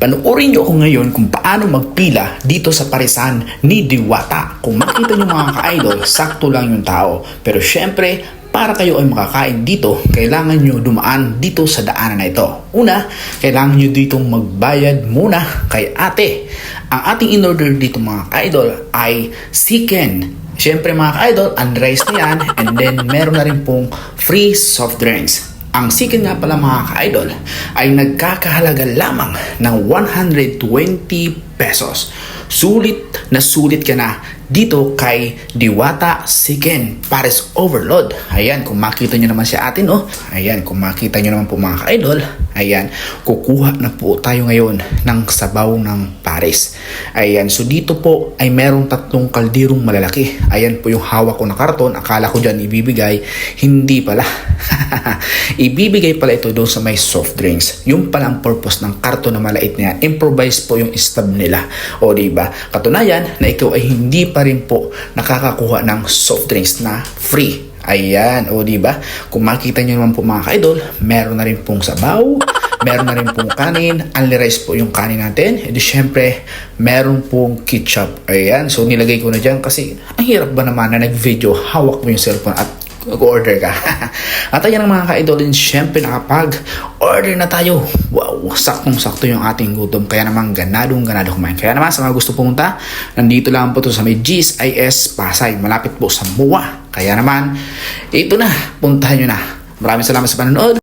Panuorin niyo ako ngayon kung paano magpila dito sa parisan ni Diwata. Kung makita niyo mga ka-idol, sakto lang yung tao. Pero syempre, para kayo ay makakain dito, kailangan nyo dumaan dito sa daanan na ito. Una, kailangan nyo ditong magbayad muna kay ate. Ang ating in-order dito mga ka-idol ay chicken. Siyempre mga ka-idol, unrice na yan and then meron na rin pong free soft drinks. Ang chicken nga pala mga ka-idol ay nagkakahalaga lamang ng 120 pesos. Sulit na sulit ka na dito kay Diwata Chicken Paris Overload. Ayan, kung makita nyo naman si atin, oh. Ayan, kung makita nyo naman po mga ka-idol, ayan, kukuha na po tayo ngayon ng sabaw ng Paris. Ayan, so dito po ay merong tatlong kaldirong malalaki. Ayan po yung hawak ko na karton. Akala ko dyan ibibigay. Hindi pala. ibibigay pala ito doon sa may soft drinks. Yung pala ang purpose ng karton na malait na yan. Improvise po yung stab nila. O di ba? Katunayan na ikaw ay hindi pa rin po nakakakuha ng soft drinks na free. Ayan, o di ba? Kung makita nyo naman po mga ka-idol, meron na rin pong sabaw, meron na rin pong kanin, only rice po yung kanin natin. E di syempre, meron pong ketchup. Ayan, so nilagay ko na dyan kasi ang hirap ba naman na nag-video, hawak mo yung cellphone at mag-order ka. At ayan ang mga ka-idolin, syempre nakapag-order na tayo. Wow, saktong-sakto yung ating gutom. Kaya naman ganadong ganado kumain. Kaya naman sa mga gusto pumunta, nandito lang po to sa may GSIS Pasay. Malapit po sa MUA. Kaya naman, ito na, puntahan nyo na. Maraming salamat sa panonood.